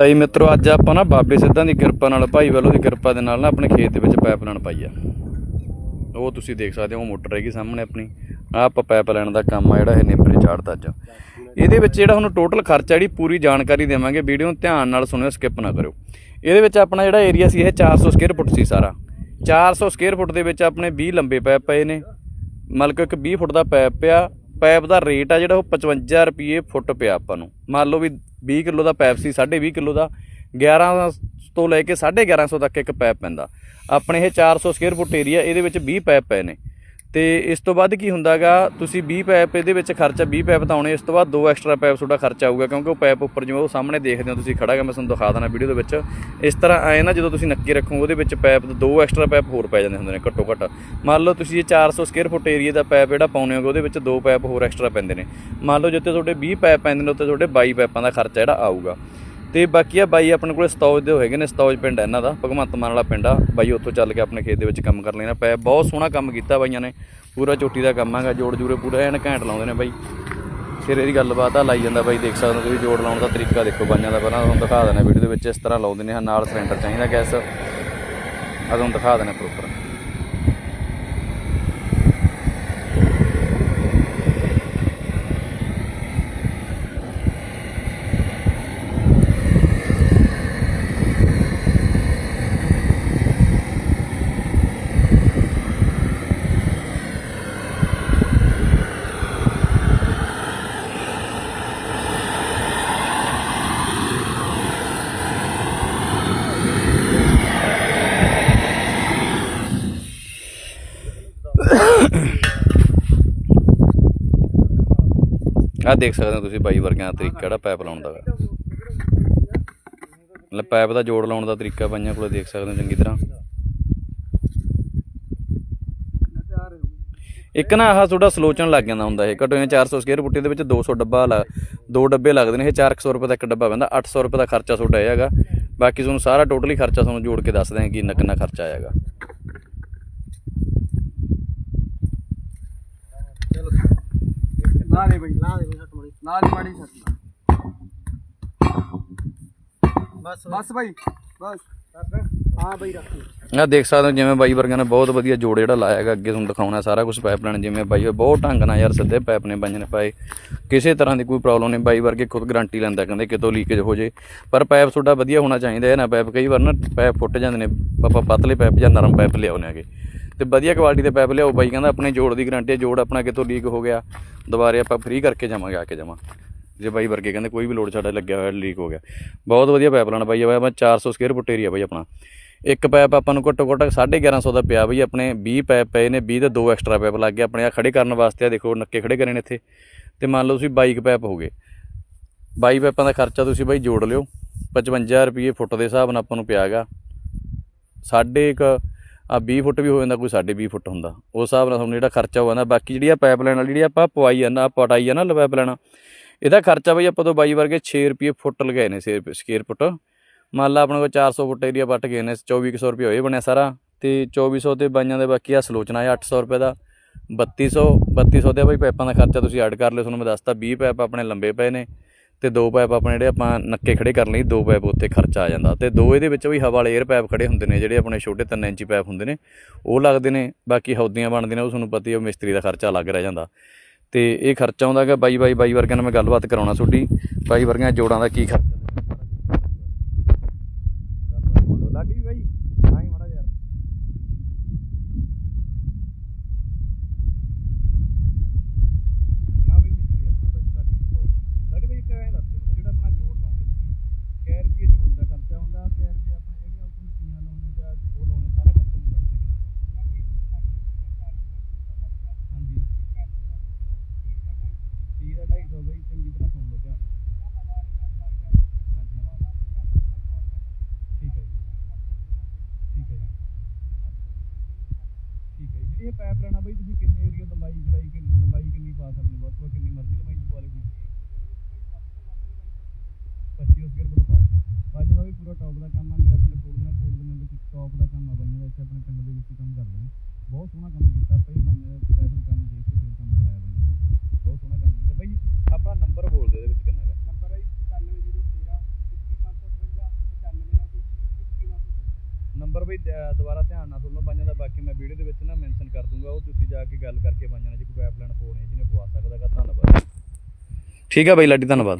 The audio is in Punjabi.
ਭਾਈ ਮਿੱਤਰੋ, ਅੱਜ ਆਪਾਂ ਨਾ ਬਾਬੇ ਸਿੱਧਾਂ ਦੀ ਕਿਰਪਾ ਨਾਲ, ਭਾਈ ਵੱਲੋਂ ਦੀ ਕਿਰਪਾ ਦੇ ਨਾਲ ਨਾ ਆਪਣੇ ਖੇਤ ਦੇ ਵਿੱਚ ਪਾਈਪਲਾਈਨ ਪਾਈ ਆ। ਉਹ ਤੁਸੀਂ ਦੇਖ ਸਕਦੇ ਹੋ, ਉਹ ਮੋਟਰ ਹੈਗੀ ਸਾਹਮਣੇ ਆਪਣੀ। ਆਹ ਆਪਾਂ ਪਾਈਪਲਾਈਨ ਦਾ ਕੰਮ ਆ ਜਿਹੜਾ, ਇਹ ਨੇਪਰੇ ਚਾੜਦਾ ਅੱਜ। ਇਹਦੇ ਵਿੱਚ ਜਿਹੜਾ ਹੁਣ ਟੋਟਲ ਖਰਚਾ ਜਿਹੜੀ ਪੂਰੀ ਜਾਣਕਾਰੀ ਦੇਵਾਂਗੇ, ਵੀਡੀਓ ਨੂੰ ਧਿਆਨ ਨਾਲ ਸੁਣਿਓ ਸਕਿਪ ਨਾ ਕਰਿਓ। ਇਹਦੇ ਵਿੱਚ ਆਪਣਾ ਜਿਹੜਾ ਏਰੀਆ ਸੀ, ਇਹ 400 ਸਕੁਅਰ ਫੁੱਟ ਸੀ ਸਾਰਾ। 400 ਸਕੁਅਰ ਫੁੱਟ ਦੇ ਵਿੱਚ ਆਪਣੇ 20 ਲੰਬੇ ਪਾਈਪ ਪਏ ਨੇ। ਮਤਲਬ ਇੱਕ 20 ਫੁੱਟ ਦਾ ਪਾਈਪ ਪਿਆ। ਪਾਈਪ ਦਾ ਰੇਟ ਆ ਜਿਹੜਾ, ਉਹ 55 ਰੁਪਏ ਫੁੱਟ ਪਿਆ ਆਪਾਂ ਨੂੰ। ਮੰਨ ਲਓ ਵੀ 20 ਕਿਲੋ ਦਾ ਪੈਪ ਸੀ 20.5 ਕਿਲੋ ਦਾ। 11 ਤੋਂ ਲੈ ਕੇ 1150 ਤੱਕ ਇੱਕ ਪੈਪ ਪੈਂਦਾ। ਆਪਣੇ ਇਹ 400 ਸਕੁਅਰ ਫੁੱਟ ਏਰੀਆ ਇਹਦੇ ਵਿੱਚ 20 ਪੈਪ ਪਏ ਨੇ। ਤੇ ਇਸ ਤੋਂ ਬਾਅਦ ਕੀ ਹੁੰਦਾਗਾ, ਤੁਸੀਂ 20 ਪਾਈਪ ਇਹਦੇ ਵਿੱਚ ਖਰਚਾ 20 ਪਾਈਪ ਤਾਂ ਆਉਣੇ, ਇਸ ਤੋਂ ਬਾਅਦ ਦੋ ਐਕਸਟਰਾ ਪਾਈਪ ਤੁਹਾਡਾ ਖਰਚਾ ਆਊਗਾ, ਕਿਉਂਕਿ ਉਹ ਪਾਈਪ ਉੱਪਰ ਜਿਵੇਂ ਉਹ ਸਾਹਮਣੇ ਦੇਖਦੇ ਹੋ, ਤੁਸੀਂ ਖੜਾ ਗਾ ਮੈਂ ਤੁਹਾਨੂੰ ਦਿਖਾ ਦੇਣਾ ਵੀਡੀਓ ਦੇ ਵਿੱਚ। ਇਸ ਤਰ੍ਹਾਂ ਆਏ ਨਾ ਜਦੋਂ ਤੁਸੀਂ ਨੱਕੀ ਰੱਖੋ, ਉਹਦੇ ਵਿੱਚ ਪਾਈਪ ਦੋ ਐਕਸਟਰਾ ਪਾਈਪ ਹੋਰ ਪੈ ਜਾਂਦੇ ਹੁੰਦੇ ਨੇ ਘੱਟੋ ਘੱਟ ਮੰਨ ਲਓ ਤੁਸੀਂ ਇਹ 400 ਸਕੁਅਰ ਫੁੱਟ ਏਰੀਆ ਦਾ ਪਾਈਪ ਜਿਹੜਾ ਪਾਉਣੇ ਹੋਗੇ, ਉਹਦੇ ਵਿੱਚ ਦੋ ਪਾਈਪ ਹੋਰ ਐਕਸਟਰਾ ਪੈਂਦੇ ਨੇ। ਮੰਨ ਲਓ ਜਿੱਥੇ ਤੁਹਾਡੇ 20 ਪਾਈਪ ਪੈਂਦੇ ਨੇ, ਉੱਥੇ ਤੁਹਾਡੇ 22 ਪਾਈਪਾਂ ਦਾ ਖਰਚਾ ਜਿਹੜਾ ਆਊਗਾ। ਤੇ ਬਾਕੀ ਆ ਬਾਈ ਆਪਣੇ ਕੋਲੇ ਸਤੌਜ ਦੇ ਹੈਗੇ ਨੇ, ਸਤੌਜ ਪਿੰਡ ਹੈ ਇਹਨਾਂ ਦਾ, ਭਗਵੰਤ ਮਾਨ ਵਾਲਾ ਪਿੰਡ ਆ। ਬਾਈ ਉੱਥੋਂ ਚੱਲ ਕੇ ਆਪਣੇ ਖੇਤ ਦੇ ਵਿੱਚ ਕੰਮ ਕਰ ਲੈਣਾ ਪਿਆ ਬਹੁਤ ਸੋਹਣਾ ਕੰਮ ਕੀਤਾ ਬਾਈਆਂ ਨੇ, ਪੂਰਾ ਚੋਟੀ ਦਾ ਕੰਮ ਹੈਗਾ, ਜੋੜ ਜੂਰੇ ਪੂਰਾ ਐਨ ਘੈਂਟ ਲਾਉਂਦੇ ਨੇ ਬਾਈ। ਸਿਰੇ ਦੀ ਗੱਲਬਾਤ ਆ, ਲਾਈ ਜਾਂਦਾ ਬਾਈ, ਦੇਖ ਸਕਦੇ ਹੋ ਤੁਸੀਂ ਜੋੜ ਲਾਉਣ ਦਾ ਤਰੀਕਾ ਦੇਖੋ ਬਾਈਆਂ ਦਾ, ਪਹਿਲਾਂ ਤੁਹਾਨੂੰ ਦਿਖਾ ਦੇਣਾ ਵੀਡੀਓ ਦੇ ਵਿੱਚ, ਇਸ ਤਰ੍ਹਾਂ ਲਾਉਂਦੇ ਨੇ, ਆਹ ਨਾਲ ਸਿਲੰਡਰ ਚਾਹੀਦਾ ਗੈਸ ਆ ਤੁਹਾਨੂੰ ਦਿਖਾ ਦੇਣਾ ਪ੍ਰੋਪਰ ਆਹ ਦੇਖ ਸਕਦੇ ਹੋ ਤੁਸੀਂ ਬਾਈ ਵਰਗਿਆਂ ਦਾ ਤਰੀਕਾ ਜਿਹੜਾ ਪਾਈਪ ਲਾਉਣ ਦਾ। ਮਤਲਬ ਪਾਈਪ ਦਾ ਜੋੜ ਲਾਉਣ ਦਾ ਤਰੀਕਾ ਬਾਈਆਂ ਕੋਲੇ ਦੇਖ ਸਕਦੇ ਹੋ ਚੰਗੀ ਤਰ੍ਹਾਂ। ਇੱਕ ਨਾ ਆਹ ਤੁਹਾਡਾ ਸਲੋਚਨ ਲੱਗ ਜਾਂਦਾ ਹੁੰਦਾ ਇਹ। ਘੱਟੋ ਘੱਟ 400 ਸਕੁਅਰ ਫੁੱਟ ਦੇ ਵਿੱਚ 200 ਡੱਬਾ ਲਾ ਦੋ ਡੱਬੇ ਲੱਗਦੇ ਨੇ ਇਹ 400 ਰੁਪਏ ਦਾ ਇੱਕ ਡੱਬਾ ਪੈਂਦਾ 800 ਰੁਪਏ ਦਾ ਖਰਚਾ ਤੁਹਾਡਾ ਇਹ ਹੈਗਾ। ਬਾਕੀ ਤੁਹਾਨੂੰ ਸਾਰਾ ਟੋਟਲੀ ਖਰਚਾ ਤੁਹਾਨੂੰ ਜੋੜ ਕੇ ਦੱਸ ਦਿਆਂ ਕਿ ਕਿੰਨਾ ਕਿੰਨਾ ਖਰਚਾ ਆਏਗਾ ਲਾ ਦੇ ਬਈ ਲਾ ਦੇ ਬਈ ਹੱਟ ਮੜੀ। ਲਾ ਦੇ ਮਾੜੀ ਸੱਤ ਬਸ। ਬਸ ਬਈ ਬਸ। ਹਾਂ ਬਈ ਰੱਖ। ਆ ਦੇਖ ਸਕਦੇ ਹੋ ਜਿਵੇਂ ਬਾਈ ਵਰਗਿਆਂ ਨੇ ਬਹੁਤ ਵਧੀਆ ਜੋੜ ਜਿਹੜਾ ਲਾਇਆ ਹੈਗਾ ਅੱਗੇ ਤੁਹਾਨੂੰ ਦਿਖਾਉਣਾ ਸਾਰਾ ਕੁਝ ਪਾਈਪਲਾਈਨ ਜਿਵੇਂ ਬਾਈ ਹੋਏ ਬਹੁਤ ਢੰਗ ਨਾਲ ਯਾਰ ਸਿੱਧੇ ਪਾਈਪ ਨੇ ਬਾਈਆਂ ਨੇ ਪਾਏ। ਕਿਸੇ ਤਰ੍ਹਾਂ ਦੀ ਕੋਈ ਪ੍ਰੋਬਲਮ ਨਹੀਂ ਬਾਈ ਵਰਗੇ ਖੁਦ ਗਾਰੰਟੀ ਲੈਂਦਾ ਕਹਿੰਦੇ ਕਿਤੋਂ ਲੀਕੇਜ ਹੋ ਜੇ। ਪਰ ਪਾਈਪ ਤੁਹਾਡਾ ਵਧੀਆ ਹੋਣਾ ਚਾਹੀਦਾ ਹੈ ਨਾ ਪਾਈਪ ਕਈ ਵਾਰ ਨਾ ਪਾਈਪ ਫੁੱਟ ਜਾਂਦੇ ਨੇ ਆਪਾਂ ਪਤਲੇ ਪਾਈਪ ਜਾਂ ਨਰਮ ਪਾਈਪ ਲਿਆਉਂਦੇ ਹੈਗੇ। ਤੇ ਵਧੀਆ ਕੁਆਲਿਟੀ ਦੇ ਪੈਪ ਲਿਆਓ ਬਾਈ, ਕਹਿੰਦਾ ਆਪਣੇ ਜੋੜ ਦੀ ਗਾਰੰਟੀ ਹੈ ਜੋੜ ਆਪਣਾ ਕਿਤੋਂ ਲੀਕ ਹੋ ਗਿਆ, ਦੁਬਾਰੇ ਆਪਾਂ ਫ੍ਰੀ ਕਰਕੇ ਜਾਵਾਂਗੇ, ਆ ਕੇ ਜਾਵਾਂ। ਜੇ ਬਾਈ ਵਰਗੇ ਕਹਿੰਦੇ ਕੋਈ ਵੀ ਲੋਡ ਸਾਡਾ ਲੱਗਿਆ ਹੋਇਆ ਲੀਕ ਹੋ ਗਿਆ। ਬਹੁਤ ਵਧੀਆ ਪਾਈਪ ਲਾਣਾ ਬਾਈ ਆ 400 ਸਕੁਅਰ ਫੁੱਟ ਏਰੀਆ ਬਾਈ ਆਪਣਾ। ਇੱਕ ਪਾਈਪ ਆਪਾਂ ਨੂੰ ਘੱਟੋ ਘੱਟ 1150 ਦਾ ਪਿਆ ਬਈ, ਆਪਣੇ 20 ਪਾਈਪ ਪਏ ਨੇ 20 ਦੇ ਦੋ ਐਕਸਟਰਾ ਪਾਈਪ ਲੱਗ ਗਏ, ਆਪਣੇ ਆ ਖੜੇ ਕਰਨ ਵਾਸਤੇ ਆ, ਦੇਖੋ ਨੱਕੇ ਖੜੇ ਕਰੇ ਨੇ ਇੱਥੇ। ਤੇ ਮੰਨ ਲਓ ਤੁਸੀਂ 22 ਪਾਈਪ ਹੋ ਗਏ। 22 ਪਾਈਪਾਂ ਦਾ ਖਰਚਾ ਤੁਸੀਂ ਬਾਈ ਜੋੜ ਲਿਓ 55 ਰੁਪਏ ਫੁੱਟ ਦੇ ਹਿਸਾਬ ਨਾਲ ਆਪਾਂ ਨੂੰ ਪਿਆਗਾ ਸਾਢੇ ਇੱਕ ਆ 20 ਫੁੱਟ ਵੀ ਹੋ ਜਾਂਦਾ, ਕੋਈ ਸਾਢੇ 20 ਫੁੱਟ ਹੁੰਦਾ। ਉਸ ਹਿਸਾਬ ਨਾਲ ਤੁਹਾਨੂੰ ਜਿਹੜਾ ਖਰਚਾ ਹੋ ਜਾਂਦਾ ਬਾਕੀ ਜਿਹੜੀ ਆ ਪਾਈਪਲਾਈਨ ਵਾਲੀ ਜਿਹੜੀ ਆਪਾਂ ਪਵਾਈ ਜਾਂਦਾ ਆ ਪਟਾਈ ਆ ਨਾ ਪਾਈਪਲਾਈਨ ਇਹਦਾ ਖਰਚਾ ਬਈ ਆਪਾਂ ਤੋਂ ਬਾਈ ਵਰਗੇ 6 ਰੁਪਏ ਫੁੱਟ ਲਗਾਏ ਨੇ ਸਕੇਅਰ ਫੁੱਟ ਮੰਨ ਲਾ ਆਪਣੇ ਕੋਲ 400 ਫੁੱਟ ਏਰੀਆ ਵੱਟ ਗਏ ਨੇ 2400 ਰੁਪਏ ਹੋਏ ਬਣਿਆ ਸਾਰਾ। ਤੇ 2400 ਤੇ ਬਾਈਆਂ ਦੇ ਬਾਕੀ ਆ ਸਲੋਚਨਾ ਹੈ 800 ਰੁਪਏ ਦਾ। 3200 3200 ਦੇ ਬਈ ਪਾਈਪਾਂ ਦਾ ਖਰਚਾ ਤੁਸੀਂ ਐਡ ਕਰ ਲਿਓ, ਤੁਹਾਨੂੰ ਮੈਂ ਦੱਸਤਾ 20 ਪਾਈਪ ਆਪਣੇ ਲੰਬੇ ਪਏ ਨੇ। ਤੇ ਦੋ ਪਾਈਪ ਆਪਣੇ ਜਿਹੜੇ ਆਪਾਂ ਨੱਕੇ ਖੜੇ ਕਰਨ ਲਈ, ਦੋ ਪਾਈਪ ਉੱਤੇ ਖਰਚਾ ਆ ਜਾਂਦਾ। ਤੇ ਦੋ ਇਹਦੇ ਵਿੱਚ ਵੀ ਹਵਾ ਵਾਲੇ 에ਅਰ ਪਾਈਪ ਖੜੇ ਹੁੰਦੇ ਨੇ, ਜਿਹੜੇ ਆਪਣੇ ਛੋਟੇ 3 ਇੰਚੀ ਪਾਈਪ ਹੁੰਦੇ ਨੇ, ਉਹ ਲੱਗਦੇ ਨੇ, ਬਾਕੀ ਹੌਦੀਆਂ ਬਣਦੀਆਂ ਨੇ, ਉਹ ਤੁਹਾਨੂੰ ਪਤਾ ਹੀ ਆ ਮਿਸਤਰੀ ਦਾ ਖਰਚਾ ਲੱਗ ਰਹਿ ਜਾਂਦਾ। ਤੇ ਇਹ ਖਰਚਾ ਆਉਂਦਾ ਹੈਗਾ ਬਾਈ ਬਾਈ ਬਾਈ ਵਰਗਿਆਂ ਨਾਲ ਮੈਂ ਗੱਲਬਾਤ ਕਰਾਉਣਾ ਤੁਹਾਡੀ। ਬਾਈ ਵਰਗਿਆਂ ਜੋੜਾਂ ਦਾ ਕੀ ਖਰਚਾ ਲਾਡੀ ਬਾਈ ਆਈ ਮੜਾ ਯਾਰ ਆ ਬਈ ਮਿਸਤਰੀ ਆਪਣਾ ਬਾਈ ਲਾਡੀ ਤੋਂ ਲਾਡੀ ਬਾਈ ਇੱਕ ਐਂ ਦੱਸ ਦਿਓ ਮੈਨੂੰ ਜਿਹੜਾ ਆਪਣਾ ਜੋੜ ਲਾਉਂਦੇ ਤੁਸੀਂ ਕੈ ਰੁਪਏ ਜੋੜ ਦਾ ਖਰਚਾ ਹੁੰਦਾ ਕੈ ਰੁਪਏ ਆਪਣੇ ਜਿਹੜੀਆਂ ਉਹ ਮਸ਼ੀਨਾਂ ਲਾਉਂਦੇ ਜਾਂ ਉਹ ਸਾਰਾ ਖਰਚਾ ਮੈਨੂੰ ਦੱਸ ਦਿਓ ਹਾਂਜੀ। ਤੀਹ ਦਾ 250 ਬਈ, ਚੰਗੀ ਤਰ੍ਹਾਂ ਸੁਣ ਲਓ ਧਿਆਨ ਨਾਲ। ਹਾਂਜੀ। ਠੀਕ ਹੈ ਜੀ। ਠੀਕ ਹੈ ਜੀ। ਠੀਕ ਹੈ ਜੀ। ਜਿਹੜੀ ਇਹ ਪਾਈਪ ਲੈਣਾ ਬਈ, ਤੁਸੀਂ ਕਿੰਨੇ ਏਰੀਆ ਲੰਬਾਈ ਚੜਾਈ ਕਿੰਨੀ, ਲੰਬਾਈ ਕਿੰਨੀ ਪਾ ਸਕਦੇ ਹੋ? ਵੱਧ ਤੋਂ ਵੱਧ ਕਿੰਨੀ ਮਰਜ਼ੀ ਲੰਬਾਈ ਚ ਪਾ ਲਓ ਕੋਈ 25 ਸਕੁਅਰ ਫੁੱਟ ਪਾ ਲਓ ਬਾਈਆਂ ਦਾ ਵੀ ਪੂਰਾ ਟੌਪ ਦਾ ਕੰਮ ਆ ਮੇਰਾ ਪਿੰਡ ਕੋੜਨਾ ਕੋੜਨਾ ਵਿੱਚ ਟੌਪ ਦਾ ਕੰਮ ਆ ਬਾਈਆਂ ਦਾ ਇੱਥੇ ਆਪਣੇ ਪਿੰਡ ਦੇ ਵਿੱਚ ਹੀ ਕੰਮ ਕਰਦੇ ਨੇ। ਬਹੁਤ ਸੋਹਣਾ ਕੰਮ ਕੀਤਾ ਭਾਈ ਬਾਈਆਂ ਦਾ ਸਪੈਸ਼ਲ ਕੰਮ ਦੇਖ ਕੇ ਫਿਰ ਕੰਮ ਕਰਾਇਆ ਬਾਈਆਂ ਦਾ ਬਹੁਤ ਸੋਹਣਾ ਕੰਮ ਕੀਤਾ। ਬਾਈ ਆਪਣਾ ਨੰਬਰ ਬੋਲ ਦੇ ਇਹਦੇ ਵਿੱਚ ਕਿੰਨਾ ਹੈਗਾ ਨੰਬਰ ਹੈ 95013 21558 ਨੰਬਰ ਬਈ ਦੁਬਾਰਾ ਧਿਆਨ ਨਾਲ ਸੁਣ ਲਓ ਬਾਈਆਂ ਦਾ ਬਾਕੀ ਮੈਂ ਵੀਡੀਓ ਦੇ ਵਿੱਚ ਨਾ ਮੈਂਸ਼ਨ ਕਰ ਦੂੰਗਾ ਉਹ ਤੁਸੀਂ ਜਾ ਕੇ ਗੱਲ ਕਰਕੇ ਬਾਈਆਂ ਨਾਲ ਜੇ ਕੋਈ ਪਾਈਪਲਾਈਨ ਪਾਉਣੀ ਹੈ ਜਿਹਨੇ ਪਵਾ ਸਕਦਾਗਾ ਧੰਨਵਾਦ। ਠੀਕ ਹੈ ਬਾਈ ਲਾਡੀ ਧੰਨਵਾਦ।